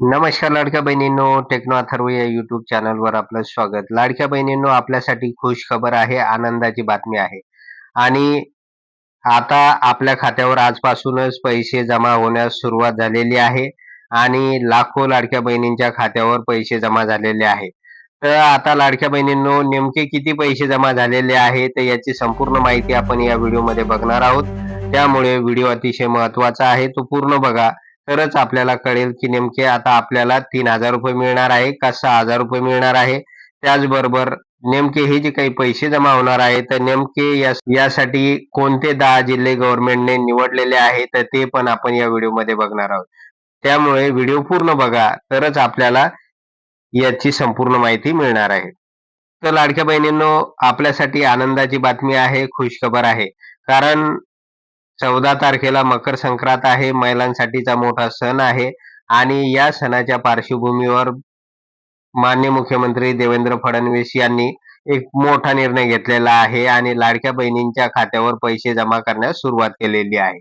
नमस्कार लाडक्या बहिणींनो टेक्नो अथर्व या युट्यूब चॅनलवर आपलं स्वागत. लाडक्या बहिणींनो आपल्यासाठी खुश खबर आहे आनंदाची बातमी आहे. आणि आता आपल्या खात्यावर आजपासूनच पैसे जमा होण्यास सुरुवात झालेली आहे आणि लाखो लाडक्या बहिणींच्या खात्यावर पैसे जमा झालेले आहे. तर आता लाडक्या बहिणींनो नेमके किती पैसे जमा झालेले आहे तर याची संपूर्ण माहिती आपण या व्हिडिओमध्ये बघणार आहोत. त्यामुळे व्हिडिओ अतिशय महत्त्वाचा आहे. तो पूर्ण बघा. तरच आपल्याला कळेल की नेमके आता आपल्याला तीन हजार रुपये मिळणार आहे का सहा हजार रुपये मिळणार आहे. त्याचबरोबर नेमके हे जे काही पैसे जमा होणार आहे तर नेमके यासाठी कोणते दहा जिल्हे गव्हर्नमेंटने निवडलेले आहे तर ते पण आपण या व्हिडिओमध्ये बघणार आहोत. त्यामुळे व्हिडिओ पूर्ण बघा तरच आपल्याला याची संपूर्ण माहिती मिळणार आहे. तर लाडक्या बहिणींनो आपल्यासाठी आनंदाची बातमी आहे खुशखबर आहे. कारण चौदा तारखेला मकर संक्रांत आहे. महिलांसाठीचा मोठा सण आहे. आणि या सणाच्या पार्श्वभूमीवर मान्य मुख्यमंत्री देवेंद्र फडणवीस यांनी एक मोठा निर्णय घेतलेला आहे आणि लाडक्या बहिणींच्या खात्यावर पैसे जमा करण्यास सुरुवात केलेली आहे.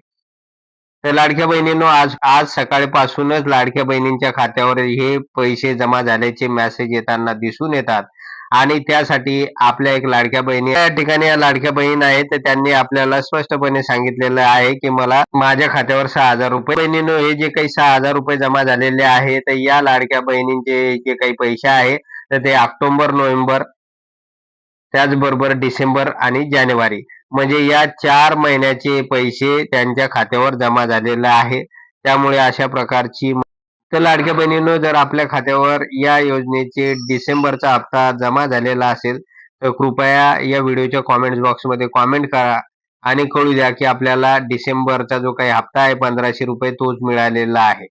तर लाडक्या बहिणींनो आज आज सकाळपासूनच लाडक्या बहिणींच्या खात्यावर हे पैसे जमा झाल्याचे मेसेज येताना दिसून येतात. आणि त्यासाठी आपल्या एक लाडक्या बहिणी या ठिकाणी या लाडक्या बहीण आहेत तर त्यांनी आपल्याला स्पष्टपणे सांगितलेलं आहे की मला माझ्या खात्यावर सहा हजार रुपये. बहिणीनं हे जे काही सहा हजार रुपये जमा झालेले आहे तर या लाडक्या बहिणींचे जे काही पैसे आहे तर ते ऑक्टोबर नोव्हेंबर त्याचबरोबर डिसेंबर आणि जानेवारी. म्हणजे या चार महिन्याचे पैसे त्यांच्या खात्यावर जमा झालेले आहे. त्यामुळे अशा प्रकारची तर लाडक्या बहिणींनो जर आपल्या खात्यावर या योजनेचे डिसेंबरचा हप्ता जमा झालेला असेल तर कृपया या व्हिडिओच्या कॉमेंट बॉक्समध्ये कॉमेंट करा आणि कळू द्या की आपल्याला डिसेंबरचा जो काही हप्ता आहे पंधराशे रुपये तोच मिळालेला आहे.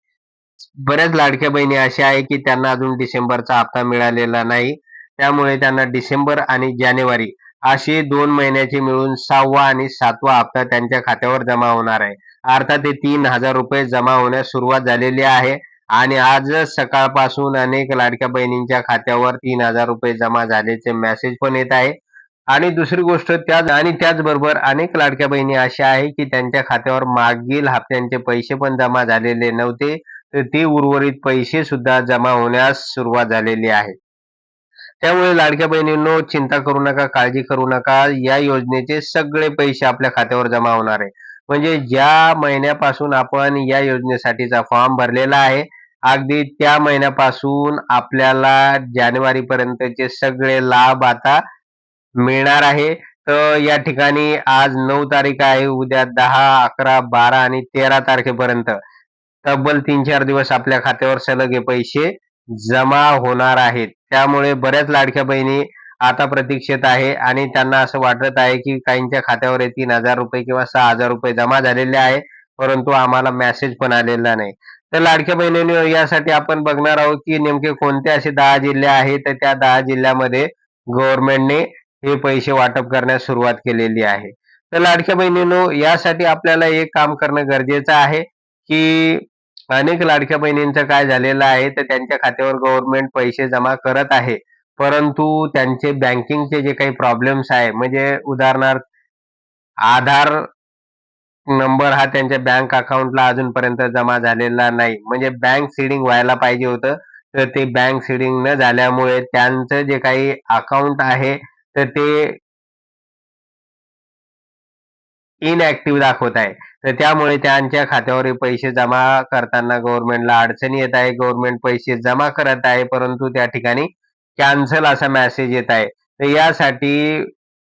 बऱ्याच लाडक्या बहिणी अशा आहे की त्यांना अजून डिसेंबरचा हप्ता मिळालेला नाही. त्यामुळे त्यांना डिसेंबर आणि जानेवारी असे दोन महिन्याचे मिळून सहावा आणि सातवा हप्ता त्यांच्या खात्यावर जमा होणार आहे. अर्थात ते तीन हजार रुपये जमा होण्यास सुरुवात झालेली आहे. आणि आजच सकाळपासून अनेक लाडक्या बहिणींच्या खात्यावर तीन हजार रुपये जमा झाल्याचे मेसेज पण येत आहे. आणि दुसरी गोष्ट त्याच आणि त्याचबरोबर अनेक लाडक्या बहिणी अशा आहे की त्यांच्या खात्यावर मागील हप्त्यांचे पैसे पण जमा झालेले नव्हते. तर ते उर्वरित पैसे सुद्धा जमा होण्यास सुरुवात झालेली आहे. त्यामुळे लाडक्या बहिणींनो चिंता करू नका काळजी करू नका. या योजनेचे सगळे पैसे आपल्या खात्यावर जमा होणार आहे. म्हणजे ज्या महिन्यापासून आपण या योजनेसाठीचा फॉर्म भरलेला आहे अगदी त्या महिन्यापासून आपल्याला जानेवारी पर्यंतचे सगळे लाभ आता मिळणार आहे. तर या ठिकाणी आज नऊ तारीख आहे उद्या दहा अकरा बारा आणि तेरा तारखेपर्यंत. तब्बल तीन चार दिवस आपल्या खात्यावर सलग हे पैसे जमा होणार आहेत. त्यामुळे बऱ्याच लाडक्या बहिणी आता प्रतीक्षेत आहे आणि त्यांना असं वाटत आहे की काहींच्या खात्यावर तीन हजार रुपये किंवा सहा हजार रुपये जमा झालेले आहे परंतु आम्हाला मेसेज पण आलेला नाही. तर लाडक्या बहिणीने यासाठी आपण बघणार आहोत की नेमके कोणते असे दहा जिल्हे आहेत तर त्या दहा जिल्ह्यामध्ये गव्हर्नमेंटने हे पैसे वाटप करण्यास सुरुवात केलेली आहे. तर लाडक्या बहिणीनो यासाठी आपल्याला एक काम करणं गरजेचं आहे की अनेक लाडक्या बहिणींचं काय झालेलं आहे तर त्यांच्या खात्यावर गव्हर्नमेंट पैसे जमा करत आहे. परंतु त्यांचे बँकिंगचे जे काही प्रॉब्लेम्स आहे म्हणजे उदाहरणार्थ आधार नंबर हा त्यांच्या बँक अकाउंटला अजूनपर्यंत जमा झालेला नाही. म्हणजे बँक सिडिंग व्हायला पाहिजे होतं तर ते बँक सिडिंग न झाल्यामुळे त्यांचं जे काही अकाउंट आहे तर ते इनऍक्टिव्ह दाखवत आहे. तर त्यामुळे त्यांच्या खात्यावर पैसे जमा करताना गव्हर्नमेंटला अडचणी येत आहे. गव्हर्नमेंट पैसे जमा करत आहे परंतु त्या ठिकाणी कॅन्सल असा मेसेज येत आहे. तर यासाठी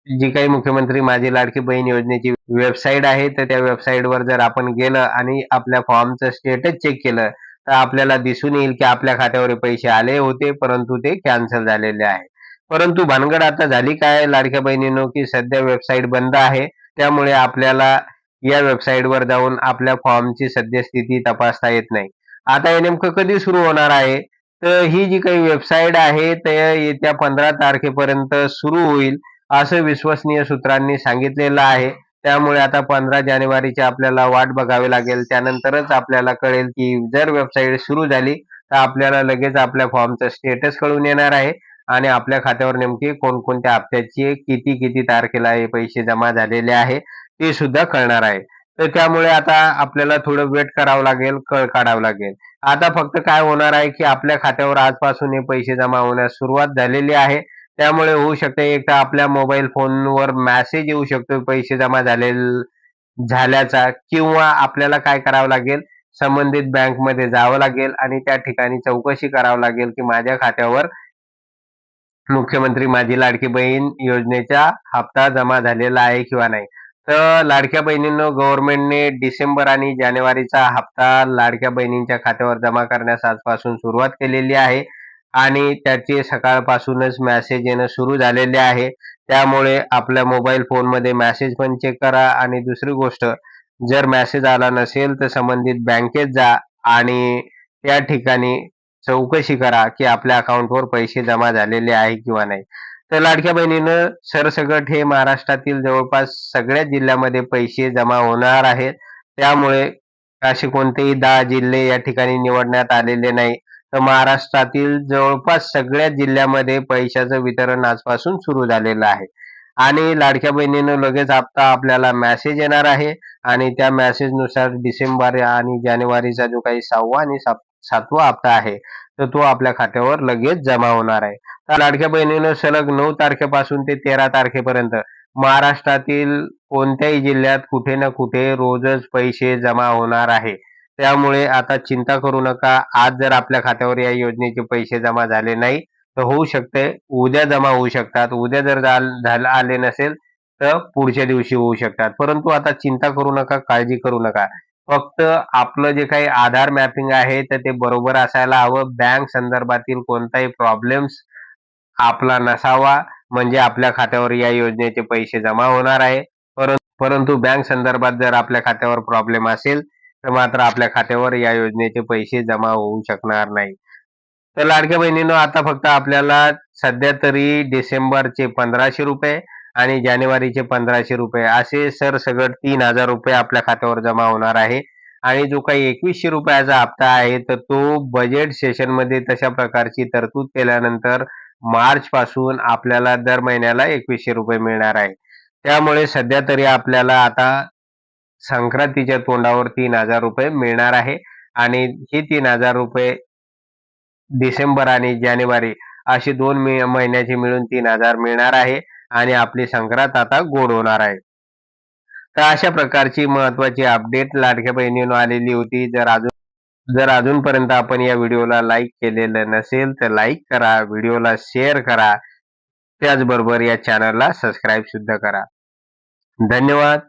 जी काही मुख्यमंत्री माझी लाडकी बहीण योजनेची वेबसाईट आहे तर त्या वेबसाईटवर जर आपण गेलं आणि आपल्या फॉर्मचं स्टेटस चेक केलं तर आपल्याला दिसून येईल की आपल्या खात्यावर पैसे आले होते परंतु ते कॅन्सल झालेले आहे. परंतु भानगड आता झाली काय लाडक्या बहिणीनो की सध्या वेबसाईट बंद आहे. त्यामुळे आपल्याला या वेबसाईटवर जाऊन आपल्या फॉर्मची सद्यस्थिती तपासता येत नाही. आता हे नेमकं कधी सुरू होणार आहे? तर ही जी काही वेबसाईट आहे ते येत्या पंधरा तारखेपर्यंत सुरू होईल. असं विश्वसनीय सूत्रांनी सांगितलेलं आहे. त्यामुळे आता पंधरा जानेवारीची आपल्याला वाट बघावी लागेल. त्यानंतरच आपल्याला कळेल की जर वेबसाईट सुरू झाली तर आपल्याला लगेच आपल्या फॉर्मचं स्टेटस कळून येणार आहे. आणि आपल्या खात्यावर नेमकी कोणकोणत्या हप्त्याची किती किती तारखेला हे पैसे जमा झालेले आहे ते सुद्धा कळणार आहे. तर त्यामुळे आता आपल्याला थोडं वेट करावं लागेल कळ काढावं लागेल. आता फक्त काय होणार आहे की आपल्या खात्यावर आजपासून हे पैसे जमा होण्यास सुरुवात झालेली आहे. त्यामुळे होऊ शकते एक तर आपल्या मोबाईल फोनवर मेसेज येऊ शकतो पैसे जमा झाले झाल्याचा किंवा आपल्याला काय करावं लागेल? संबंधित बँकमध्ये जावं लागेल आणि त्या ठिकाणी चौकशी करावं लागेल की माझ्या खात्यावर मुख्यमंत्री माझी लाडकी बहीण योजनेचा हप्ता जमा झालेला आहे किंवा नाही. तर लाडक्या बहिणींनो गव्हर्नमेंटने डिसेंबर आणि जानेवारीचा हप्ता लाडक्या बहिणींच्या खात्यावर जमा करण्यास आजपासून सुरुवात केलेली आहे. आणि त्याचे सकाळपासूनच मॅसेज येणं सुरू झालेले आहे. त्यामुळे आपल्या मोबाईल फोनमध्ये मॅसेज पण चेक करा. आणि दुसरी गोष्ट जर मॅसेज आला नसेल तर संबंधित बँकेत जा आणि त्या ठिकाणी चौकशी करा की आपल्या अकाउंटवर पैसे जमा झालेले आहे किंवा नाही. तर लाडक्या बहिणीनं सरसकट हे महाराष्ट्रातील जवळपास सगळ्या जिल्ह्यामध्ये पैसे जमा होणार आहेत. त्यामुळे असे कोणतेही दहा जिल्हे या ठिकाणी निवडण्यात आलेले नाही. तर महाराष्ट्रातील जवळपास सगळ्या जिल्ह्यामध्ये पैशाचं वितरण आजपासून सुरू झालेलं आहे. आणि लाडक्या बहिणीनं लगेच हप्ता आपल्याला मॅसेज येणार आहे. आणि त्या मॅसेजनुसार डिसेंबर आणि जानेवारीचा जो काही सहावा आणि सात- सातवा हप्ता आहे तर तो आपल्या खात्यावर लगेच जमा होणार आहे. तर लाडक्या बहिणीनं सलग नऊ तारखेपासून ते तेरा तारखेपर्यंत महाराष्ट्रातील कोणत्याही जिल्ह्यात कुठे ना कुठे रोजच पैसे जमा होणार आहे. त्यामुळे आता चिंता करू नका. आज जर आपल्या खात्यावर या योजनेचे पैसे जमा झाले नाही तर होऊ शकते. उद्या जमा होऊ शकतात. उद्या जर झालं आले नसेल तर पुढच्या दिवशी होऊ शकतात. परंतु आता चिंता करू नका काळजी करू नका. फक्त आपलं जे काही आधार मॅपिंग आहे तर ते बरोबर असायला हवं. बँक संदर्भातील कोणताही प्रॉब्लेम्स आपला नसावा. म्हणजे आपल्या खात्यावर या योजनेचे पैसे जमा होणार आहे. परंतु बँक संदर्भात जर आपल्या खात्यावर प्रॉब्लेम असेल मात्र आपल्या खात्यावर या योजनेचे पैसे जमा होऊ शकणार नाही. तर लाडक्या बहिणीनं आता फक्त आपल्याला सध्या तरी डिसेंबरचे पंधराशे रुपये आणि जानेवारीचे पंधराशे रुपये असे सरसगट तीन हजार रुपये आपल्या खात्यावर जमा होणार आहे. आणि जो काही एकवीसशे रुपयाचा हप्ता आहे तर तो बजेट सेशनमध्ये तशा प्रकारची तरतूद केल्यानंतर मार्च पासून आपल्याला दर महिन्याला एकवीसशे रुपये मिळणार आहे. त्यामुळे सध्या तरी आपल्याला आता संक्रांतीच्या तोंडावर तीन हजार रुपये मिळणार आहे. आणि हे तीन हजार रुपये डिसेंबर आणि जानेवारी अशी दोन महिन्याचे मिळून तीन हजार मिळणार आहे. आणि आपली संक्रांत आता गोड होणार आहे. तर अशा प्रकारची महत्वाची अपडेट लाडक्या बहिणीनं आलेली होती. जर अजून जर अजूनपर्यंत आपण या व्हिडिओला लाईक केलेलं नसेल तर लाईक करा व्हिडिओला शेअर करा. त्याचबरोबर या चॅनलला सबस्क्राईब सुद्धा करा. धन्यवाद.